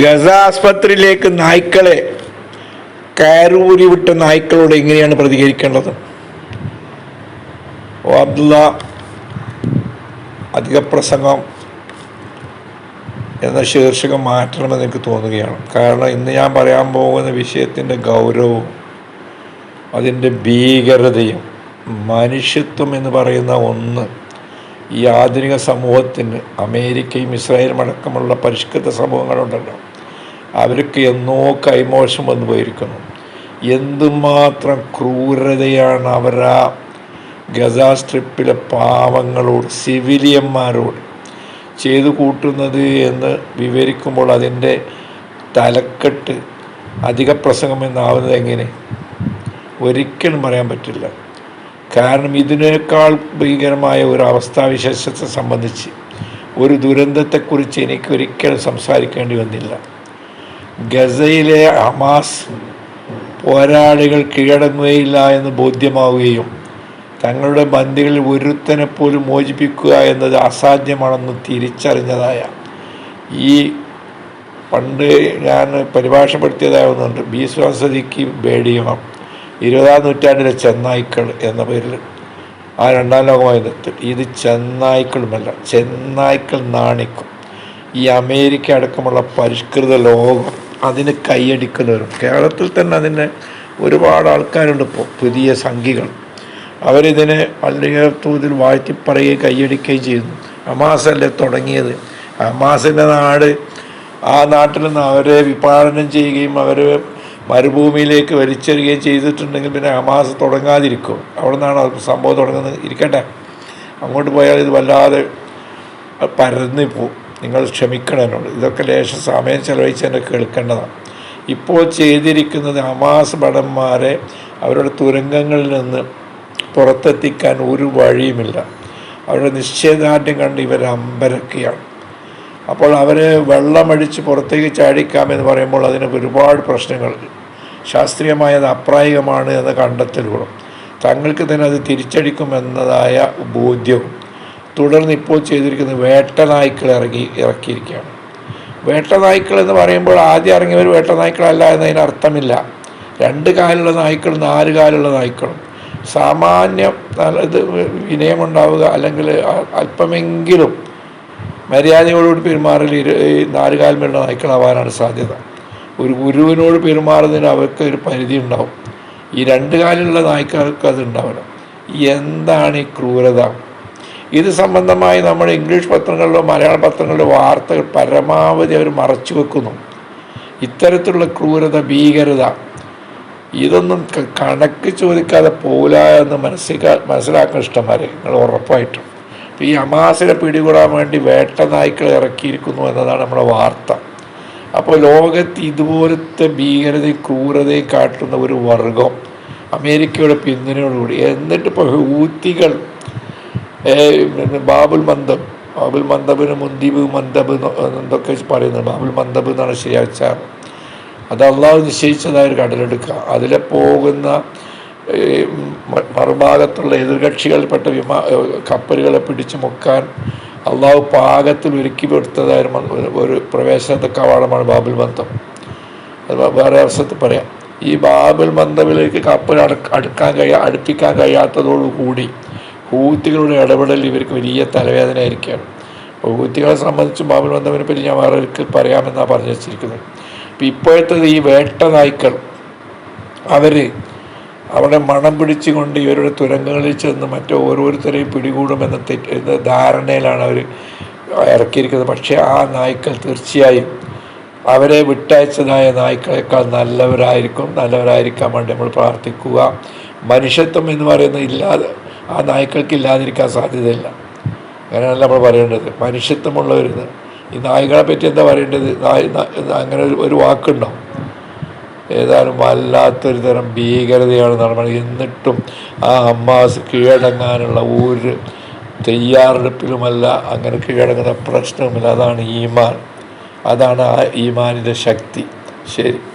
Gaza ആസ്പത്രിയിലേക്ക് നായ്ക്കളെ കയറൂരി വിട്ട നായ്ക്കളോട് എങ്ങനെയാണ് പ്രതികരിക്കേണ്ടത്? ഓ അബ്ദുള്ള അധിക പ്രസംഗം എന്ന ശീർഷകം മാറ്റണമെന്ന് എനിക്ക് തോന്നുകയാണ്. കാരണം ഇന്ന് ഞാൻ പറയാൻ പോകുന്ന വിഷയത്തിന്റെ ഗൗരവവും അതിന്റെ ഭീകരതയും മനുഷ്യത്വം എന്ന് പറയുന്ന ഒന്ന് ഈ ആധുനിക സമൂഹത്തിന് അമേരിക്കയും ഇസ്രായേലും അടക്കമുള്ള പരിഷ്കൃത സമൂഹങ്ങളുണ്ടല്ലോ. അവർക്ക് എന്നോ കൈമോശം വന്നു പോയിരിക്കുന്നു. എന്തുമാത്രം ക്രൂരതയാണ് അവരാ ഗസാ സ്ട്രിപ്പിലെ പാവങ്ങളോട് സിവിലിയന്മാരോട് ചെയ്തു കൂട്ടുന്നത് എന്ന് വിവരിക്കുമ്പോൾ അതിന്റെ തലക്കെട്ട് അധിക പ്രസംഗം എന്നാവുന്നത് എങ്ങനെ? ഒരിക്കലും പറയാൻ പറ്റില്ല. കാരണം ഇതിനേക്കാൾ ഭീകരമായ ഒരു അവസ്ഥാവിശേഷത്തെ സംബന്ധിച്ച് ഒരു ദുരന്തത്തെക്കുറിച്ച് എനിക്ക് ഒരിക്കലും സംസാരിക്കേണ്ടി വന്നില്ല. ഗസയിലെ ഹമാസ് പോരാളികൾ കീഴടങ്ങുകയില്ല എന്ന് ബോധ്യമാവുകയും തങ്ങളുടെ ബന്ദികളിൽ ഒരുത്തനെ പോലും മോചിപ്പിക്കുക എന്നത് അസാധ്യമാണെന്ന് തിരിച്ചറിഞ്ഞതായ ഈ പണ്ട് ഞാൻ പരിഭാഷപ്പെടുത്തിയതായ ഒന്നുണ്ട് ബി സ്വാസതിക്ക് ബേഡിയമം ഇരുപതാം നൂറ്റാണ്ടിലെ ചെന്നായ്ക്കൾ എന്ന പേരിൽ ആ രണ്ടാം ലോകമായി നിർത്തും ഇത് ചെന്നായ്ക്കളുമല്ല ചെന്നായ്ക്കൾ നാണിക്കും. ഈ അമേരിക്ക അടക്കമുള്ള പരിഷ്കൃത ലോകം അതിന് കൈയടിക്കുന്നവരും കേരളത്തിൽ തന്നെ അതിന് ഒരുപാട് ആൾക്കാരുണ്ട് ഇപ്പോൾ പുതിയ സംഘികൾ. അവരിതിനെ വലിയ തോതിൽ വാഴ്ത്തിപ്പറയുകയും കൈയടിക്കുകയും ചെയ്യുന്നു. ഹമാസല്ലേ തുടങ്ങിയത്? ഹമാസിന്റെ നാട് ആ നാട്ടിൽ നിന്ന് അവരെ വിപാടനം ചെയ്യുകയും അവർ മരുഭൂമിയിലേക്ക് വലിച്ചെറിയുകയും ചെയ്തിട്ടുണ്ടെങ്കിൽ പിന്നെ ഹമാസ് തുടങ്ങാതിരിക്കും. അവിടെ നിന്നാണ് സംഭവം തുടങ്ങുന്നത്. ഇരിക്കട്ടെ. അങ്ങോട്ട് പോയാൽ ഇത് വല്ലാതെ പരന്നു പോവും നിങ്ങൾ ക്ഷമിക്കണം എന്നോട് ഇതൊക്കെ ലേശം സമയം ചെലവഴിച്ച് തന്നെ കേൾക്കേണ്ടതാണ്. ഇപ്പോൾ ചെയ്തിരിക്കുന്നത് ഹമാസ് ഭടന്മാരെ അവരുടെ തുരങ്കങ്ങളിൽ നിന്ന് പുറത്തെത്തിക്കാൻ ഒരു വഴിയുമില്ല. അവരുടെ നിശ്ചയദാർഢ്യം കണ്ട് ഇവർ അമ്പരക്കുകയാണ്. അപ്പോൾ അവരെ വെള്ളമടിച്ച് പുറത്തേക്ക് ചാടിക്കാമെന്ന് പറയുമ്പോൾ അതിന് ഒരുപാട് പ്രശ്നങ്ങൾ. ശാസ്ത്രീയമായത് അപ്രായികമാണ് എന്ന കണ്ടെത്തലുകളും. തങ്ങൾക്ക് തന്നെ അത് തിരിച്ചടിക്കുമെന്നതായ ബോധ്യവും തുടർന്ന് ഇപ്പോൾ ചെയ്തിരിക്കുന്നത് വേട്ടനായ്ക്കൾ ഇറങ്ങി ഇറക്കിയിരിക്കുകയാണ്. വേട്ടനായ്ക്കൾ എന്ന് പറയുമ്പോൾ ആദ്യം ഇറങ്ങിയവർ വേട്ടനായ്ക്കളല്ല എന്നതിന് അർത്ഥമില്ല. രണ്ട് കാലുള്ള നായ്ക്കളും നാല് കാലുള്ള നായ്ക്കളും. സാമാന്യം ഇത് വിനയമുണ്ടാവുക അല്ലെങ്കിൽ അല്പമെങ്കിലും മര്യാദയോടുകൂടി പെരുമാറിൽ ഇരു നാല് കാൽമേലുള്ള നായ്ക്കളാവാനാണ് സാധ്യത. ഒരു ഗുരുവിനോട് പെരുമാറുന്നതിന് അവർക്ക് ഒരു പരിധി ഉണ്ടാവും. ഈ രണ്ട് കാലിലുള്ള നായ്ക്കൾക്ക് അത് ഉണ്ടാവില്ല എന്താണ് ഈ ക്രൂരത? ഇത് സംബന്ധമായി നമ്മുടെ ഇംഗ്ലീഷ് പത്രങ്ങളിലോ മലയാള പത്രങ്ങളിലോ വാർത്തകൾ പരമാവധി അവർ മറച്ചു വെക്കുന്നു. ഇത്തരത്തിലുള്ള ക്രൂരത ഭീകരത ഇതൊന്നും കണക്ക് ചോദിക്കാതെ പോല എന്ന് മനസ്സിലാക്കാൻ ഇഷ്ടം വരെ നിങ്ങൾ ഉറപ്പായിട്ടും. ഈ ഹമാസിനെ പിടികൂടാൻ വേണ്ടി വേട്ട നായ്ക്കൾ ഇറക്കിയിരിക്കുന്നു എന്നതാണ് നമ്മുടെ വാർത്ത. അപ്പോൾ ലോകത്ത് ഇതുപോലത്തെ ഭീകരതയും ക്രൂരതയും കാട്ടുന്ന ഒരു വർഗം അമേരിക്കയുടെ പിന്തുണയോടുകൂടി. എന്നിട്ട് ഇപ്പോൾ ഹൂത്തികൾ ബാബുൽ മന്ദബ് ബാബുൽ മന്ദബിന് മുന്തിബ് മന്ദബ് എന്തൊക്കെ പറയുന്നത്. ബാബുൽ മന്ദബ് എന്നാണ് ശരിയാച്ചാൽ അത് അള്ളാഹു നിശ്ചയിച്ചതായ ഒരു കടലെടുക്കുക. അതിലെ പോകുന്ന മറുഭാഗത്തുള്ള എതിർകക്ഷികളിൽപ്പെട്ട വിമാ കപ്പലുകളെ പിടിച്ചു മുക്കാൻ അള്ളാഹു പാകത്തിൽ ഒരുക്കി കൊടുത്തതായിരുന്നു ഒരു പ്രവേശനത്തെ കവാടമാണ് ബാബുൽ ബന്ധം അത് വേറെ അവസരത്തിൽ പറയാം. ഈ ബാബുൽ ബന്ധമിലേക്ക് കപ്പൽ അടുക്കാൻ കഴിയാ അടുപ്പിക്കാൻ കഴിയാത്തതോടുകൂടി ഹൂത്തികളുടെ ഇടപെടൽ ഇവർക്ക് വലിയ തലവേദന ആയിരിക്കുകയാണ് അപ്പോൾ ഹൂത്തികളെ സംബന്ധിച്ച് ബാബുൽ ബന്ധമിനെ പറ്റി ഞാൻ വേറെ ഒരിക്കൽ പറയാമെന്നാണ് പറഞ്ഞു വെച്ചിരിക്കുന്നത്. ഇപ്പം ഇപ്പോഴത്തെ ഈ വേട്ട നായ്ക്കൾ അവർ അവിടെ മണം പിടിച്ചുകൊണ്ട് ഇവരുടെ തുരങ്കങ്ങളിൽ ചെന്ന് മറ്റോ ഓരോരുത്തരെയും പിടികൂടുമെന്ന തെറ്റ് എന്ന ധാരണയിലാണ് അവർ ഇറക്കിയിരിക്കുന്നത്. പക്ഷേ ആ നായ്ക്കൾ തീർച്ചയായും അവരെ വിട്ടയച്ചതായ നായ്ക്കളെക്കാൾ നല്ലവരായിരിക്കും നല്ലവരായിരിക്കാൻ വേണ്ടി നമ്മൾ പ്രാർത്ഥിക്കുക. മനുഷ്യത്വം എന്ന് പറയുന്നത് ഇല്ലാതെ ആ നായ്ക്കൾക്ക് ഇല്ലാതിരിക്കാൻ സാധ്യതയില്ല. അങ്ങനെയല്ല നമ്മൾ പറയേണ്ടത്. മനുഷ്യത്വമുള്ളവരുന്ന്. ഈ നായ്ക്കളെ പറ്റി എന്താ പറയേണ്ടത്? നായ് അങ്ങനെ ഒരു വാക്കുണ്ടോ? ഏതായാലും വല്ലാത്തൊരു തരം ഭീകരതയാണ് നടന്നത്. എന്നിട്ടും ആ അമ്മാസ് കീഴടങ്ങാനുള്ള ഒരു തയ്യാറെടുപ്പിലുമല്ല അങ്ങനെ കീഴടങ്ങുന്ന പ്രശ്നവുമില്ല. അതാണ് ഈമാൻ. അതാണ് ആ ഈമാനിന്റെ ശക്തി. ശരി.